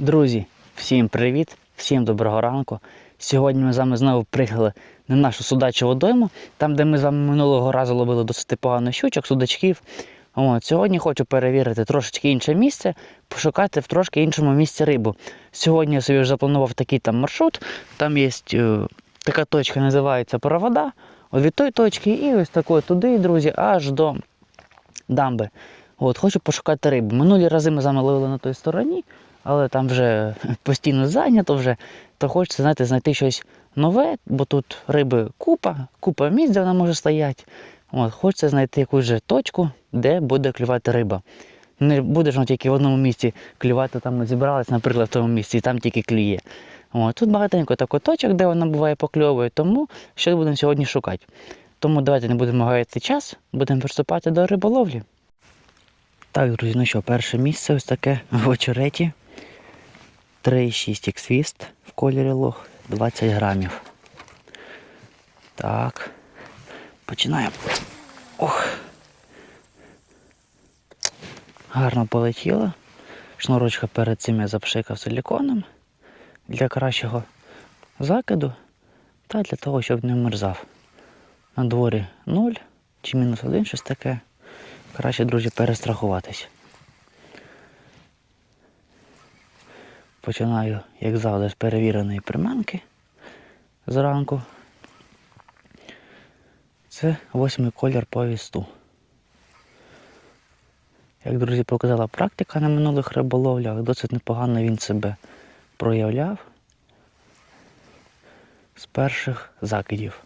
Друзі, всім привіт, всім доброго ранку. Сьогодні ми з вами знову приїхали на нашу судачу водойму, там, де ми з вами минулого разу ловили досить погано щучок, судачків. От, сьогодні хочу перевірити трошечки інше місце, пошукати в трошки іншому місці рибу. Сьогодні я собі вже запланував такий там маршрут. Там є е, така точка, називається Провода. От від тої точки і ось такої туди, друзі, аж до дамби. От, хочу пошукати рибу. Минулі рази ми з вами ловили на той стороні, але там вже постійно зайнято вже, то хочеться, знаєте, знайти щось нове, бо тут риби купа, купа місць, де вона може стояти. От, хочеться знайти якусь же точку, де буде клювати риба. Не буде ж тільки в одному місці клювати, там ми зібрались, наприклад, в тому місці, і там тільки клює. От, тут багатенько таких точок, де вона буває покльовує, тому що будемо сьогодні шукати. Тому давайте не будемо гаяти час, будемо приступати до риболовлі. Так, друзі, ну що, перше місце ось таке в очереті. 3,6 іксвіст в кольорі лох, 20 грамів. Так. Починаємо. Ох. Гарно полетіло. Шнурочка перед цим я запшикав силіконом для кращого закиду та для того, щоб не вмерзав. На дворі 0 чи мінус 1, щось таке. Краще, друзі, перестрахуватись. Починаю, як завжди, з перевіреної приманки зранку. Це восьмий колір по вісту. Як, друзі, показала практика на минулих риболовлях, досить непогано він себе проявляв з перших закидів.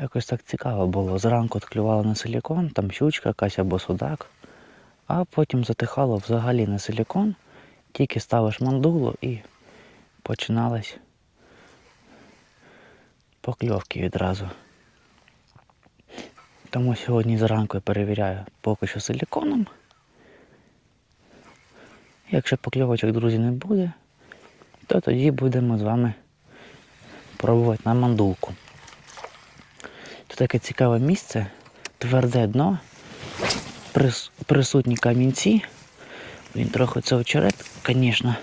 Якось так цікаво було. Зранку відклювало на силікон, там щучка якась або судак, а потім затихало взагалі на силікон, тільки ставиш мандулу і починались покльовки відразу. Тому сьогодні зранку я перевіряю поки що силіконом. Якщо покльовочок, друзі, не буде, то тоді будемо з вами пробувати на мандулку. Тут таке цікаве місце, тверде дно, присутні камінці. Він трохи це очерет, звісно,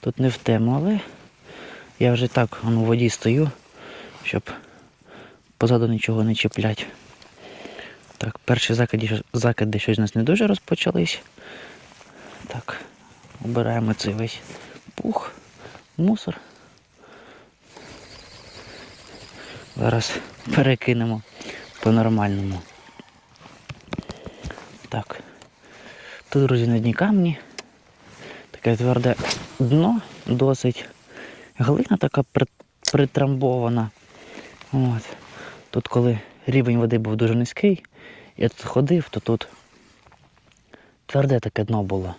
тут не в тему, але я вже так у воді стою, щоб позаду нічого не чіплять. Так, перші закиди, закиди щось у нас не дуже розпочались. Так, обираємо цей весь пух, мусор. Зараз перекинемо по-нормальному. Так. Тут, друзі, на дні камні. Таке тверде дно, досить. Глина така при- притрамбована. От. Тут, коли рівень води був дуже низький, я тут ходив, то тут тверде таке дно було.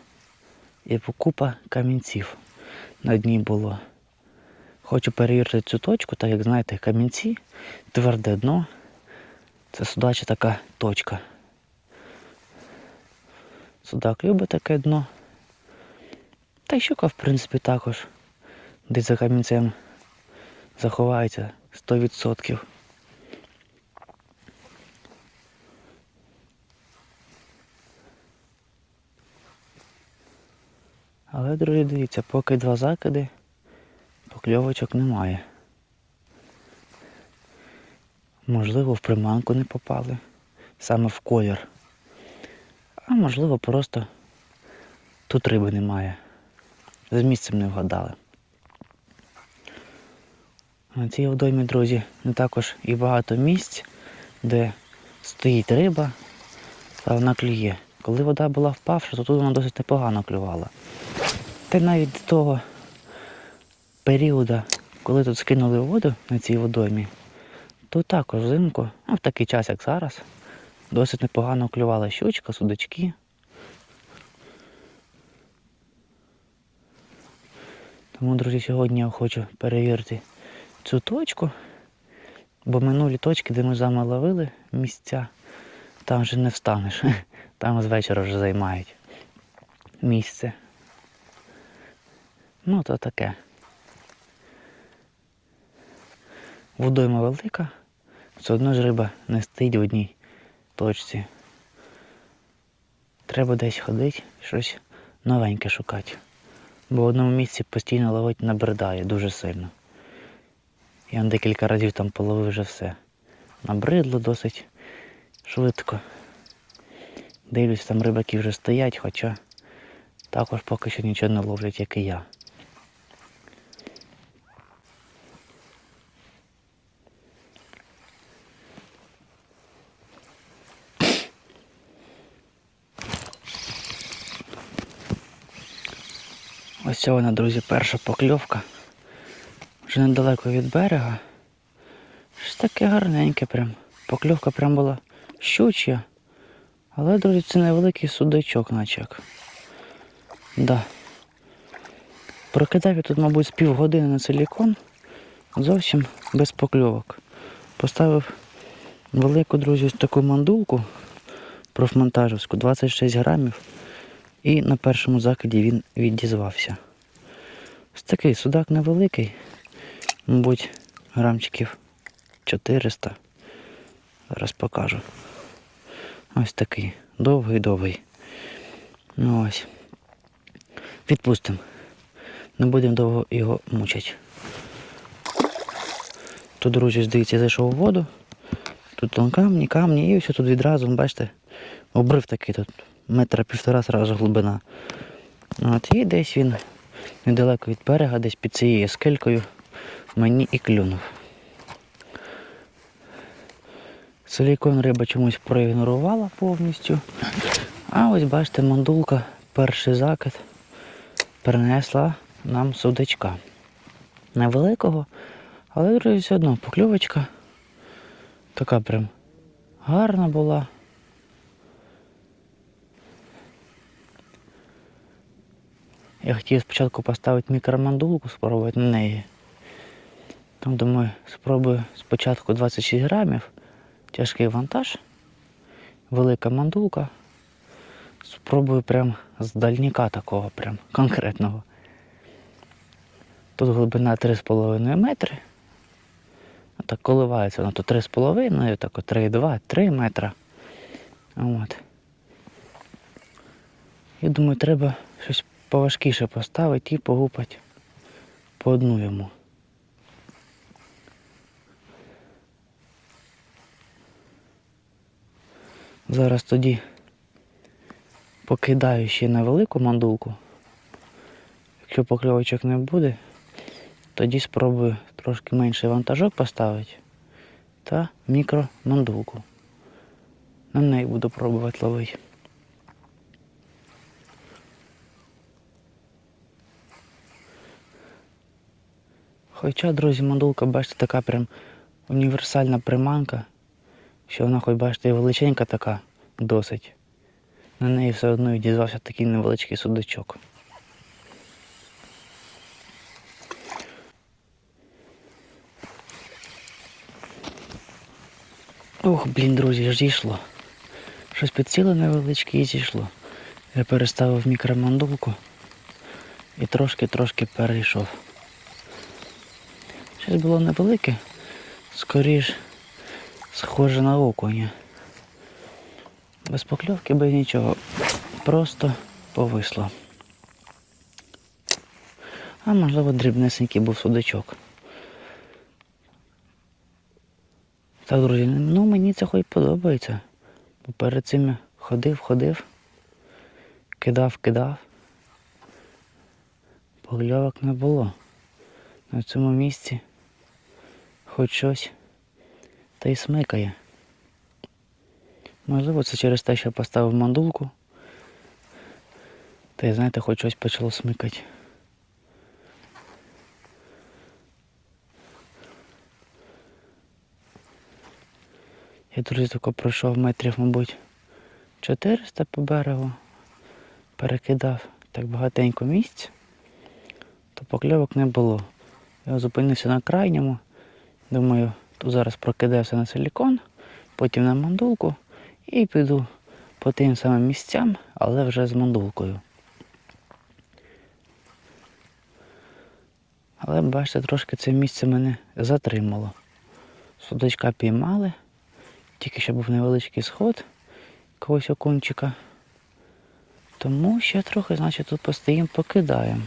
І купа камінців на дні було. Хочу перевірити цю точку, так як знаєте, камінці, тверде дно. Це судача така точка. Судак любить таке дно. Та й щука, в принципі, також. Десь за камінцем заховається 100%. Але, друзі, дивіться, поки два закиди, покльовочок немає. Можливо, в приманку не попали, саме в колір. А можливо, просто тут риби немає. З місцем не вгадали. На цій водоймі, друзі, не також і багато місць, де стоїть риба, та вона клює. Коли вода була впавша, то тут вона досить непогано клювала. Та навіть до того періоду, коли тут скинули воду на цій водоймі, то також взимку, а в такий час, як зараз, досить непогано клювала щучка, судачки. Тому, друзі, сьогодні я хочу перевірити цю точку, бо минулі точки, де ми з вами ловили місця, там вже не встанеш. Там з вечора вже займають місце. Ну, то таке. Водойма велика, все одно ж риба не стоїть в одній точці. Треба десь ходити, щось новеньке шукати. Бо в одному місці постійно ловить набридає дуже сильно. Я декілька разів там половив вже все. Набридло досить швидко. Дивлюсь, там рибаки вже стоять, хоча також поки що нічого не ловлять, як і я. Вона, друзі, перша покльовка. Вже недалеко від берега. Щось таке гарненьке прям. Покльовка прям була щучя. Але, друзі, це невеликий судачок, наче як. Да. Прокидав я тут, мабуть, з півгодини на силікон. Зовсім без покльовок. Поставив велику, друзі, ось таку мандулку профмонтажівську, 26 грамів. І на першому закиді він відізвався. Ось такий судак невеликий, мабуть, грамчиків 400. Зараз покажу. Ось такий. Довгий-довгий. Ну ось. Відпустимо. Не будемо довго його мучити. Тут, друзі, здається, зайшов у воду. Тут вон камні, камні, і все тут відразу, бачите, обрив такий тут. Метра півтора зразу глибина. От, і десь він недалеко від берега, десь під цією скелькою мені і клюнув. Силікон риба чомусь проігнорувала повністю. А ось бачите, мандулка, перший закид принесла нам судачка. Невеликого, але друзі, все одно покльовочка така прям гарна була. Я хотів спочатку поставити мікромандулку, спробувати на неї. Там думаю, спробую спочатку 26 грамів, тяжкий вантаж, велика мандулка. Спробую прям з дальніка такого, прям конкретного. Тут глибина 3,5 метри. Так коливається воно то 3,5, так 3,2, 3 метра. От. Я думаю, треба щось поважкіше поставити і погупати по одну йому. Зараз тоді покидаю ще на велику мандулку. Якщо покльовочок не буде, тоді спробую трошки менший вантажок поставити та мікромандулку. На неї буду пробувати ловити. Хоча, друзі, мандулка, бачите, така прям універсальна приманка, що вона, хоч бачите, і величенька така досить. На неї все одно відізвався такий невеличкий судачок. Ох, блін, друзі, ж зійшло. Щось підсіло невеличке і зійшло. Я переставив мікромандулку і трошки-трошки перейшов. Щось було невелике, скоріш схоже на окуня. Без покльовки, без нічого. Просто повисло. А можливо дрібнесенький був судачок. Так, друзі, ну мені це хоч подобається. Бо перед цим я ходив, ходив, кидав, кидав. Покльовок не було. На цьому місці хоч щось та й смикає. Можливо, це через те, що я поставив мандулку. Та й знаєте, хоч щось почало смикати. Я, друзі, тако пройшов метрів, мабуть, 400 по берегу, перекидав так багатенько місць, то покльовок не було. Я зупинився на крайньому. Думаю, тут зараз прокидався на силікон, потім на мандулку і піду по тим самим місцям, але вже з мандулкою. Але бачите, трошки це місце мене затримало. Судочка піймали, тільки що був невеличкий сход когось окунчика. Тому ще трохи, значить, тут постоїмо, покидаємо.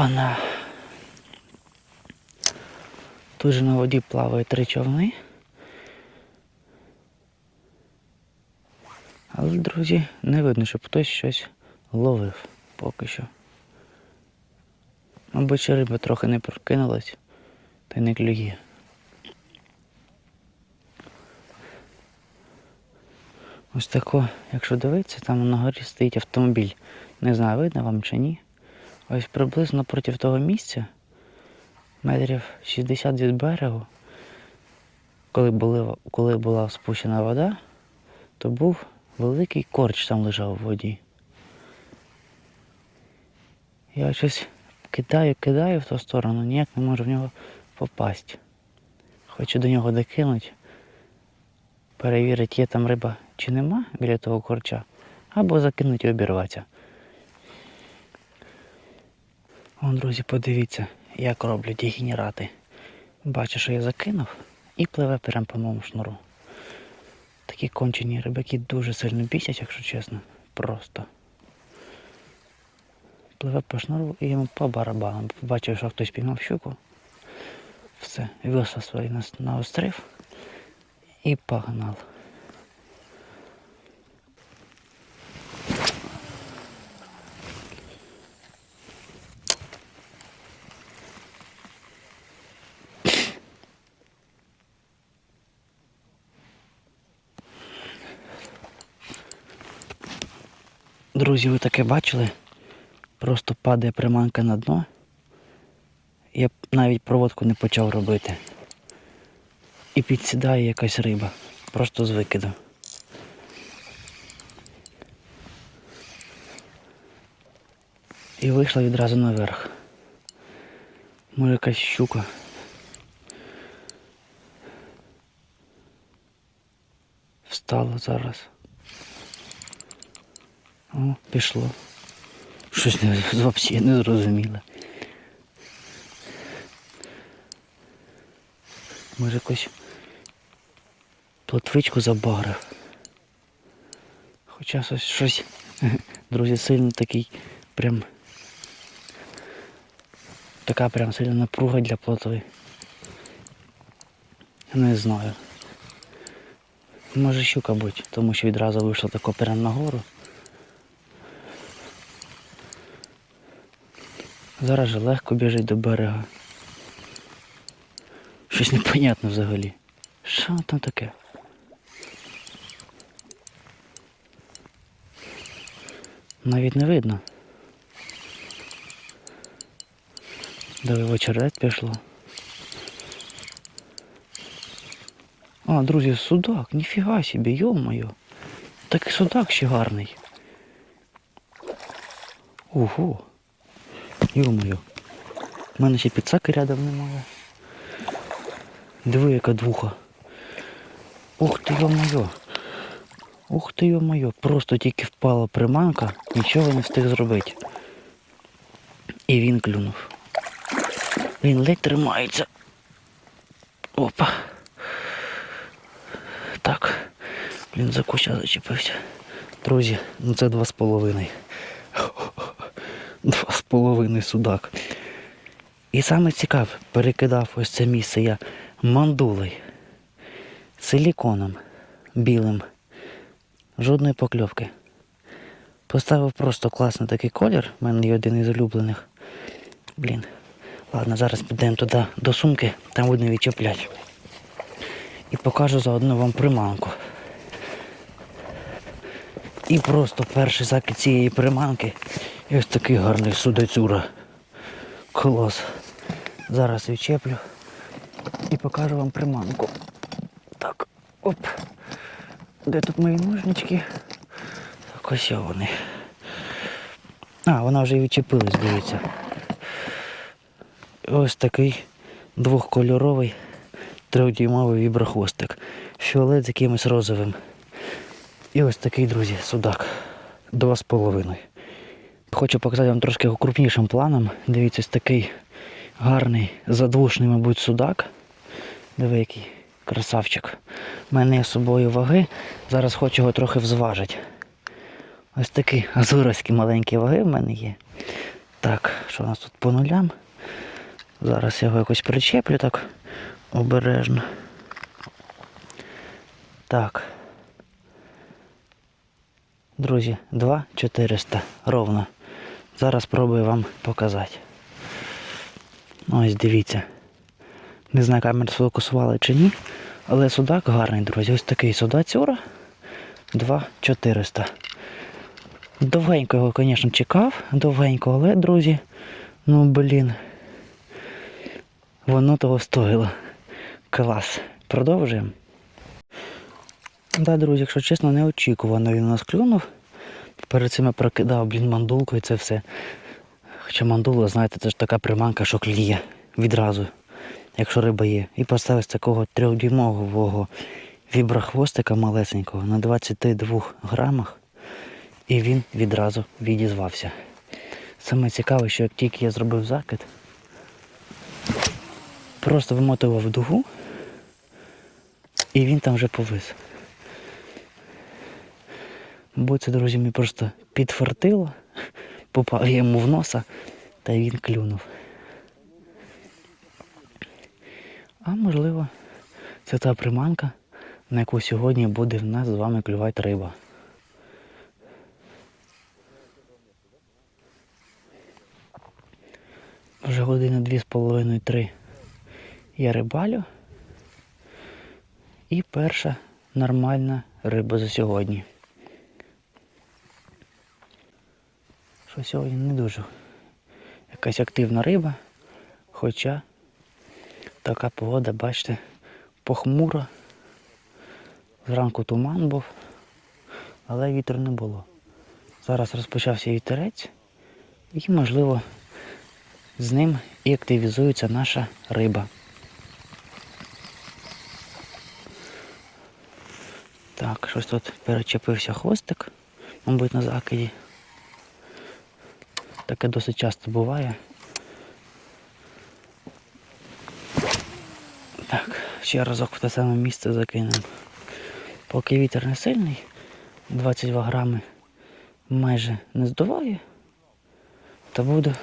Опана. Тут же на воді плавають три човни. Але, друзі, не видно, щоб хтось щось ловив поки що. Мабуть, ще риба трохи не прокинулась та й не клює. Ось тако, якщо дивитися, там на горі стоїть автомобіль. Не знаю, видно вам чи ні. Ось приблизно проти того місця, метрів 60 від берегу, коли, були, коли була спущена вода, то був великий корч там лежав у воді. Я щось кидаю, кидаю в ту сторону, ніяк не можу в нього попасти. Хочу до нього докинути, перевірити, є там риба чи нема біля того корча, або закинути і обірватися. Вон, друзі, подивіться, як роблять дегенерати. Бачу, що я закинув і пливе прямо по моєму шнуру. Такі кончені рибаки дуже сильно бісять, якщо чесно. Просто. Пливе по шнуру і йому по барабанам. Побачив, що хтось піймав щуку. Все, весла свої нас наострив і погнав. Друзі, ви таке бачили? Просто падає приманка на дно. Я навіть проводку не почав робити. І підсідає якась риба. Просто з викиду. І вийшла відразу наверх. Може якась щука. Встала зараз. О, пішло. Щось не, взагалі не зрозуміло. Може якось плотвичку забагрив. Хоча щось, щось, друзі, сильно такий прям така прям сильна напруга для плотви. Не знаю. Може щука бути, тому що відразу вийшло тако прямо нагору. Зараз же легко біжить до берега. Щось непонятне взагалі. Що там таке? Навіть не видно. Диви, в очерет пішло. А, друзі, судак, ніфіга собі, йо-моє. Такий судак ще гарний. Ого. Йо-моє. У мене ще підсаки рядом немає. Диви, яка двуха. Ух ти йо-моє. Ух ти йо-моє. Просто тільки впала приманка, нічого не встиг зробити. І він клюнув. Він ледь тримається. Опа. Так. Блін, за куща зачепився. Друзі, ну це два з половиною. Половиною судак. І саме цікаве, перекидав ось це місце я мандулей, силіконом білим. Жодної покльовки. Поставив просто класний такий колір, в мене є один із улюблених. Блін. Ладно, зараз підемо туди до сумки, там видно відчіплять. І покажу заодно вам приманку. І просто перший закид цієї приманки. І ось такий гарний судацюра. Клас. Зараз відчеплю і покажу вам приманку. Так, оп. Де тут мої ножнички? Так, ось вони. А, вона вже і відчепилась, дивіться. Ось такий двохкольоровий трьохдюймовий віброхвостик. Фіолет з якимось розовим. І ось такий, друзі, судак. Два з половиною. Хочу показати вам трошки крупнішим планом. Дивіться, ось такий гарний, задвушний, мабуть, судак. Диви, який Красавчик. У мене є з собою ваги. Зараз хочу його трохи взважити. Ось такі азуровські маленькі ваги в мене є. Так, що у нас тут по нулям? Зараз я його якось причеплю так обережно. Так. Друзі, 2400 ровно. Зараз спробую вам показати. Ось дивіться. Не знаю, камера сфокусувала чи ні. Але судак гарний, друзі. Ось такий судацюра. 2400. Довгенько його, звісно, чекав. Довгенько, але, друзі, ну блін. Воно того стоїло. Клас. Продовжуємо. Да, друзі, якщо чесно, неочікувано він у нас клюнув. Перед цим я прокидав, блін, мандулку і це все. Хоча мандула, знаєте, це ж така приманка, що кліє відразу, якщо риба є. І поставив з такого трьохдюймового віброхвостика малесенького на 22 грамах. І він відразу відізвався. Саме цікаве, що як тільки я зробив закид, просто вимотував дугу, і він там вже повис. Бо це, друзі, мені просто підфартило, попав йому в носа, та він клюнув. А можливо, це та приманка, на яку сьогодні буде в нас з вами клювати риба. Вже години дві з половиною три я рибалю. І перша нормальна риба за сьогодні. Що сьогодні не дуже якась активна риба, хоча така погода, бачите, похмура. Зранку туман був, але вітру не було. Зараз розпочався вітерець і, можливо, з ним і активізується наша риба. Так, щось тут перечепився хвостик, мабуть, на закиді. Таке досить часто буває. Так, ще разок в те саме місце закинемо. Поки вітер не сильний, 22 грами майже не здуває, то буду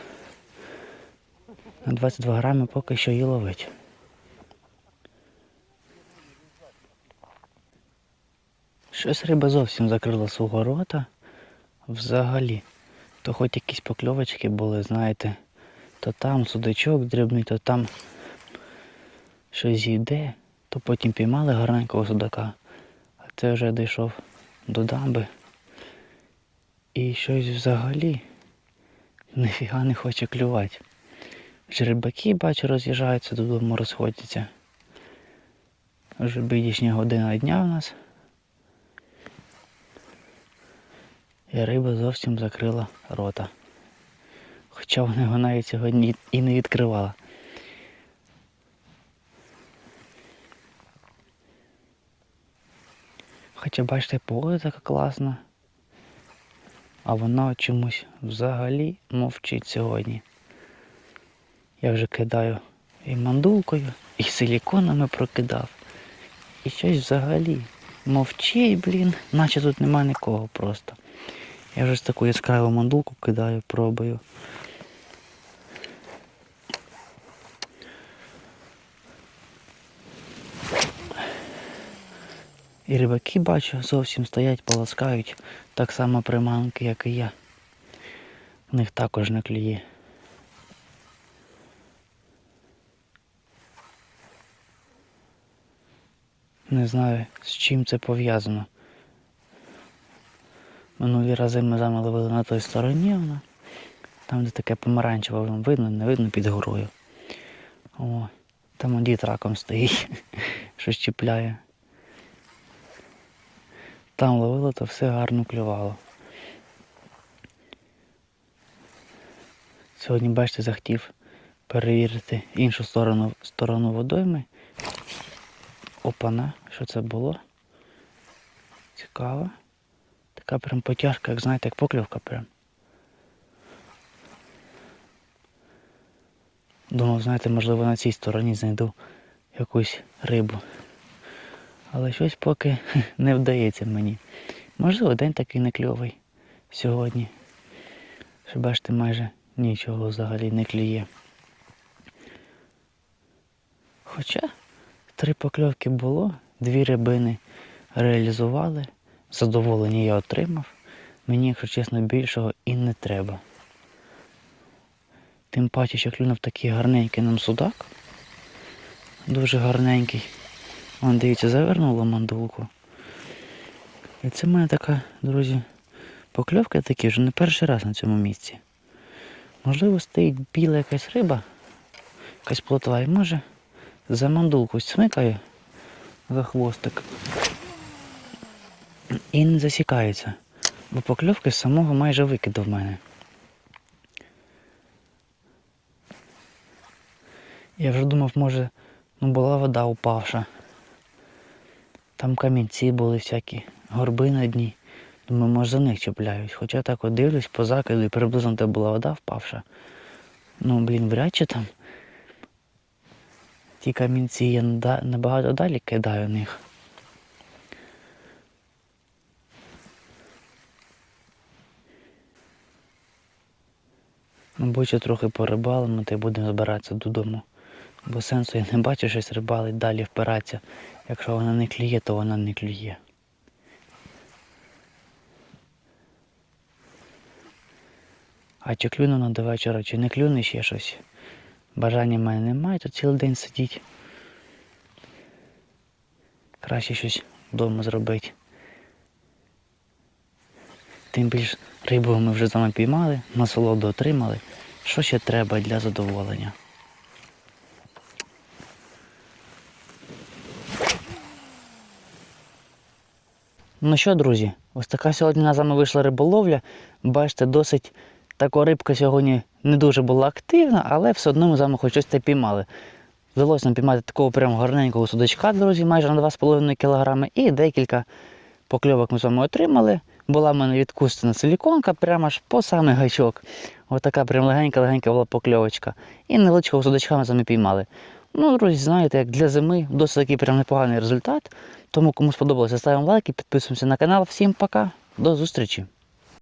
на 22 грами поки що її ловить. Щось риба зовсім закрила свого рота взагалі. То хоч якісь покльовочки були, знаєте, то там судачок дрібний, то там щось йде, то потім піймали гарненького судака, а це вже дійшов до дамби. І щось взагалі ніфіга не хоче клювати. Вже рибаки, бачу, роз'їжджаються додому, розходяться. Вже бідішня година дня у нас. І риба зовсім закрила рота. Хоча вона його навіть сьогодні і не відкривала. Хоча бачите, погода така класна. А вона чомусь взагалі мовчить сьогодні. Я вже кидаю і мандулкою, і силіконами прокидав. І щось взагалі мовчить, блін, наче тут нема нікого просто. Я вже таку яскраву мандулку кидаю, пробую. І рибаки бачу, зовсім стоять, полоскають так само приманки, як і я. В них також не клює. Не знаю, з чим це пов'язано. Минулі рази ми вами ловили на той стороні вона. Там, де таке помаранчеве, видно, не видно під горою. О, там дід раком стоїть, щось чіпляє. Там ловило, то все гарно клювало. Сьогодні, бачите, захотів перевірити іншу сторону сторону водойми. Опана, що це було? Цікаво. Така прям потяжка, як знаєте, як поклівка прям. Думав, знаєте, можливо на цій стороні знайду якусь рибу. Але щось поки не вдається мені. Можливо, день такий не кльовий сьогодні. Що бачите, майже нічого взагалі не клює. Хоча три покльовки було, дві рибини реалізували, задоволення я отримав. Мені, якщо чесно, більшого і не треба. Тим паче, що клюнув такий гарненький нам судак. Дуже гарненький. Вон, дивіться, завернула мандулку. І це в мене така, друзі, покльовка такі вже не перший раз на цьому місці. Можливо, стоїть біла якась риба, якась плотва, і може за мандулку смикає за хвостик. І не засікається, бо покльовки з самого майже викиду в мене. Я вже думав, може, ну була вода упавша. Там камінці були всякі, горби на дні. Думаю, може за них чіпляють. Хоча так от дивлюсь по закиду і приблизно де була вода впавша. Ну, блін, вряд чи там. Ті камінці я набагато далі кидаю них. Мабуть, ще трохи порибалимо та й будемо збиратися додому. Бо сенсу я не бачу щось рибалить далі впиратися. Якщо вона не клює, то вона не клює. А чи клюне вона до вечора, чи не клюне ще щось. Бажання в мене немає, то цілий день сидіть. Краще щось вдома зробити. Тим більш рибу ми вже з вами піймали, насолоду отримали. Що ще треба для задоволення? Ну що, друзі, ось така сьогодні з вами вийшла риболовля. Бачите, досить така рибка сьогодні не дуже була активна, але все одно ми з вами хоч щось та піймали. Вдалося нам піймати такого прям гарненького судачка, друзі, майже на 2,5 кг, і декілька покльовок ми з вами отримали. Була в мене відкустена силіконка, прямо аж по самий гачок. Ось така прям легенька-легенька була покльовочка. І невеличкого судочка ми самі піймали. Ну, друзі, знаєте, як для зими досить такий прям непоганий результат. Тому кому сподобалося, ставимо лайки, підписуємося на канал. Всім пока, до зустрічі!